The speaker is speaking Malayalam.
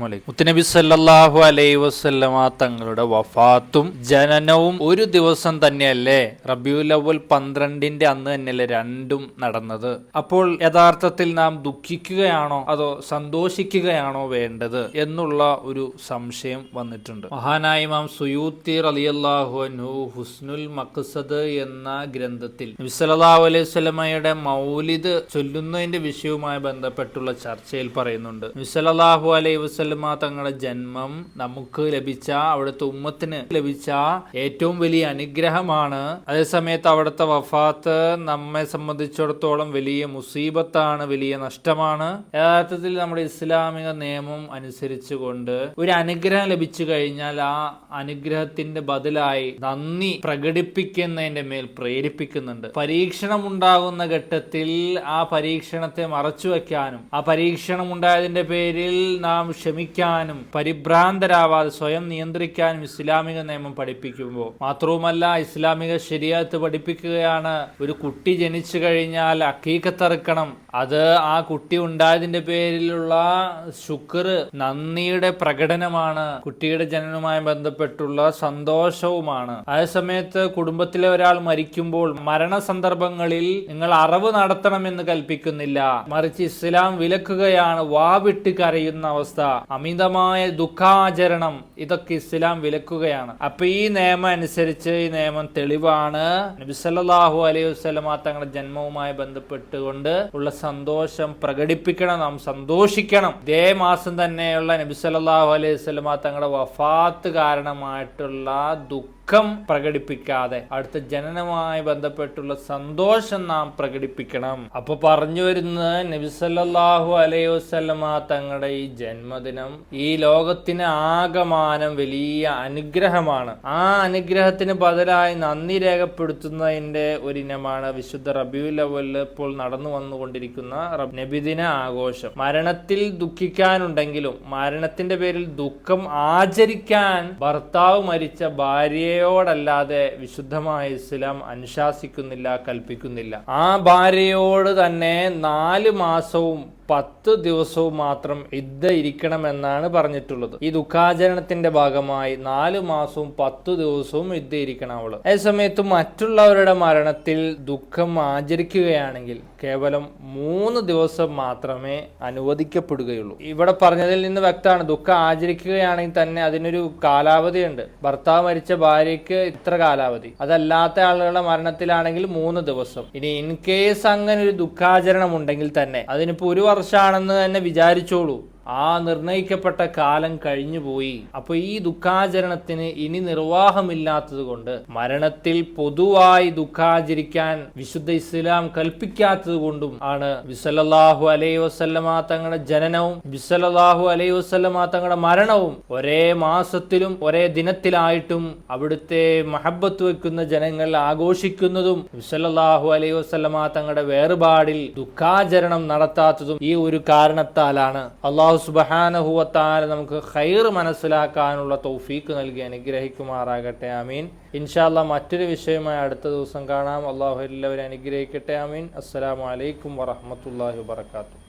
മുത്തനബി സല്ലല്ലാഹു അലൈഹി വസല്ലമ തങ്ങളുടെ വഫാത്തും ജനനവും ഒരു ദിവസം തന്നെയല്ലേ റബിയുൽ അവൽ പന്ത്രണ്ടിന്റെ അന്ന് തന്നെയല്ലേ രണ്ടും നടന്നത്? അപ്പോൾ യഥാർത്ഥത്തിൽ നാം ദുഃഖിക്കുകയാണോ അതോ സന്തോഷിക്കുകയാണോ വേണ്ടത് എന്നുള്ള ഒരു സംശയം വന്നിട്ടുണ്ട്. മഹാനായ ഇമാം സുയൂത്തി റളിയല്ലാഹു അൻഹു ഹുസ്നുൽ മക്സദ് എന്ന ഗ്രന്ഥത്തിൽ നബി അലൈഹി സ്വലമയുടെ മൗലിദ് ചൊല്ലുന്നതിന്റെ വിഷയവുമായി ബന്ധപ്പെട്ടുള്ള ചർച്ചയിൽ പറയുന്നുണ്ട്. നബി സല്ലല്ലാഹു അലൈഹി വസല്ലമ തങ്ങളുടെ ജന്മം നമുക്ക് ലഭിച്ച അവിടുത്തെ ഉമ്മത്തിന് ലഭിച്ച ഏറ്റവും വലിയ അനുഗ്രഹമാണ്. അതേസമയത്ത് അവിടുത്തെ വഫാത്ത് നമ്മെ സംബന്ധിച്ചിടത്തോളം വലിയ മുസീബത്താണ് വലിയ നഷ്ടമാണ്. യഥാർത്ഥത്തിൽ നമ്മുടെ ഇസ്ലാമിക നിയമം അനുസരിച്ചുകൊണ്ട് ഒരു അനുഗ്രഹം ലഭിച്ചു കഴിഞ്ഞാൽ ആ അനുഗ്രഹത്തിന്റെ ബദലായി നന്ദി പ്രകടിപ്പിക്കുന്നതിന്റെ മേൽ പ്രേരിപ്പിക്കുന്നുണ്ട്. പരീക്ഷണം ഉണ്ടാകുന്ന ഘട്ടത്തിൽ ആ പരീക്ഷണത്തെ മറച്ചു വയ്ക്കാനും ആ പരീക്ഷണം ഉണ്ടായതിന്റെ പേരിൽ നാം ക്ഷമിക്കാനും പരിഭ്രാന്തരാവാതെ സ്വയം നിയന്ത്രിക്കാനും ഇസ്ലാമിക നിയമം പഠിപ്പിക്കുമ്പോൾ മാത്രവുമല്ല ഇസ്ലാമിക ശരിയത്ത് പഠിപ്പിക്കുകയാണ് ഒരു കുട്ടി ജനിച്ചു കഴിഞ്ഞാൽ അക്കീക്കത്തറുക്കണം അത് ആ കുട്ടി ഉണ്ടായതിന്റെ പേരിലുള്ള ശുക്ർ നന്ദിയുടെ പ്രകടനമാണ്. കുട്ടിയുടെ ജനനവുമായി ബന്ധപ്പെട്ടുള്ള സന്തോഷവുമാണ്. അതേസമയത്ത് കുടുംബത്തിലെ ഒരാൾ മരിക്കുമ്പോൾ മരണ സന്ദർഭങ്ങളിൽ നിങ്ങൾ അറിവ് നടത്തണമെന്ന് കൽപ്പിക്കുന്നില്ല. മറിച്ച് ഇസ്ലാം വിലക്കുകയാണ് വാവിട്ട് കരയുന്ന അവസ്ഥ. അമിതമായ ദുഃഖാചരണം ഇതൊക്കെ ഇസ്ലാം വിലക്കുകയാണ്. അപ്പൊ ഈ നിയമം അനുസരിച്ച് ഈ നിയമം തെളിവാണ് നബിസല്ലാഹു അലൈഹി വസ്ലമ തങ്ങളുടെ ജന്മവുമായി ബന്ധപ്പെട്ടുകൊണ്ട് ഉള്ള സന്തോഷം പ്രകടിപ്പിക്കണം നാം സന്തോഷിക്കണം. ഇതേ മാസം തന്നെയുള്ള നബിസല്ലാഹു അലൈഹി വസ്ലമ തങ്ങളുടെ വഫാത്ത് കാരണമായിട്ടുള്ള ദുഃഖം പ്രകടിപ്പിക്കാതെ അടുത്ത ജനനവുമായി ബന്ധപ്പെട്ടുള്ള സന്തോഷം നാം പ്രകടിപ്പിക്കണം. അപ്പൊ പറഞ്ഞു വരുന്നത് നബിസല്ലാഹു അലൈഹി വസ്ലമ തങ്ങളുടെ ഈ ജന്മദിനം ഈ ലോകത്തിന് ആകമാനം വലിയ അനുഗ്രഹമാണ്. ആ അനുഗ്രഹത്തിന് ബദലായി നന്ദി രേഖപ്പെടുത്തുന്നതിന്റെ ഒരു ഇനമാണ് വിശുദ്ധ റബിയു ലെവലിൽ ഇപ്പോൾ നടന്നു വന്നുകൊണ്ടിരിക്കുന്ന നബിദിന ആഘോഷം. മരണത്തിൽ ദുഃഖിക്കാനുണ്ടെങ്കിലും മരണത്തിന്റെ പേരിൽ ദുഃഖം ആചരിക്കാൻ ഭർത്താവ് മരിച്ച ഭാര്യയോടല്ലാതെ വിശുദ്ധമായ ഇസ്ലാം അനുശാസിക്കുന്നില്ല കൽപ്പിക്കുന്നില്ല. ആ ഭാര്യയോട് തന്നെ നാല് മാസവും പത്ത് ദിവസവും മാത്രം ഇദ്ദ ഇരിക്കണമെന്നാണ് പറഞ്ഞിട്ടുള്ളത്. ഈ ദുഃഖാചരണത്തിന്റെ ഭാഗമായി നാല് മാസവും പത്ത് ദിവസവും ഇദ്ദ ഇരിക്കണം അവൾ. അതേസമയത്ത് മറ്റുള്ളവരുടെ മരണത്തിൽ ദുഃഖം ആചരിക്കുകയാണെങ്കിൽ കേവലം മൂന്ന് ദിവസം മാത്രമേ അനുവദിക്കപ്പെടുകയുള്ളൂ. ഇവിടെ പറഞ്ഞതിൽ നിന്ന് വ്യക്തമാണ്. ദുഃഖം ആചരിക്കുകയാണെങ്കിൽ തന്നെ അതിനൊരു കാലാവധിയുണ്ട്. ഭർത്താവ് മരിച്ച ഭാര്യയ്ക്ക് ഇത്ര കാലാവധി. അതല്ലാത്ത ആളുകളുടെ മരണത്തിലാണെങ്കിൽ മൂന്ന് ദിവസം. ഇനി ഇൻ കേസ് അങ്ങനെ ഒരു ദുഃഖാചരണം ഉണ്ടെങ്കിൽ തന്നെ അതിനിപ്പോ ഒരു വർഷമാണെന്ന് തന്നെ വിചാരിച്ചോളൂ. ആ നിർണയിക്കപ്പെട്ട കാലം കഴിഞ്ഞുപോയി. അപ്പൊ ഈ ദുഃഖാചരണത്തിന് ഇനി നിർവാഹമില്ലാത്തത് കൊണ്ട് മരണത്തിൽ പൊതുവായി ദുഃഖാചരിക്കാൻ വിശുദ്ധ ഇസ്ലാം കൽപ്പിക്കാത്തത് കൊണ്ടും ആണ് വിസലല്ലാഹു അലൈഹി വസ്ലമാ തങ്ങളുടെ ജനനവും വിസലല്ലാഹു അലൈഹി വസ്ലമാ തങ്ങളുടെ മരണവും ഒരേ മാസത്തിലും ഒരേ ദിനത്തിലായിട്ടും അവിടുത്തെ മഹബത്ത് വെക്കുന്ന ജനങ്ങൾ ആഘോഷിക്കുന്നതും വിസലല്ലാഹു അലൈഹി വസ്ലമാ തങ്ങളുടെ വേർപാടിൽ ദുഃഖാചരണം നടത്താത്തതും ഈ ഒരു കാരണത്താലാണ്. അള്ളാഹു സുബഹാനഹുവത്താല നമുക്ക് ഖൈർ മനസ്സിലാക്കാനുള്ള തൗഫീക്ക് നൽകി അനുഗ്രഹിക്കുമാറാകട്ടെ ആമീൻ. ഇൻഷാല്ല മറ്റൊരു വിഷയമായി അടുത്ത ദിവസം കാണാം. അള്ളാഹു എല്ലാവരും അനുഗ്രഹിക്കട്ടെ ആമീൻ. അസ്സലാമു അലൈക്കും വറഹമത്തല്ലാഹി വാത്തു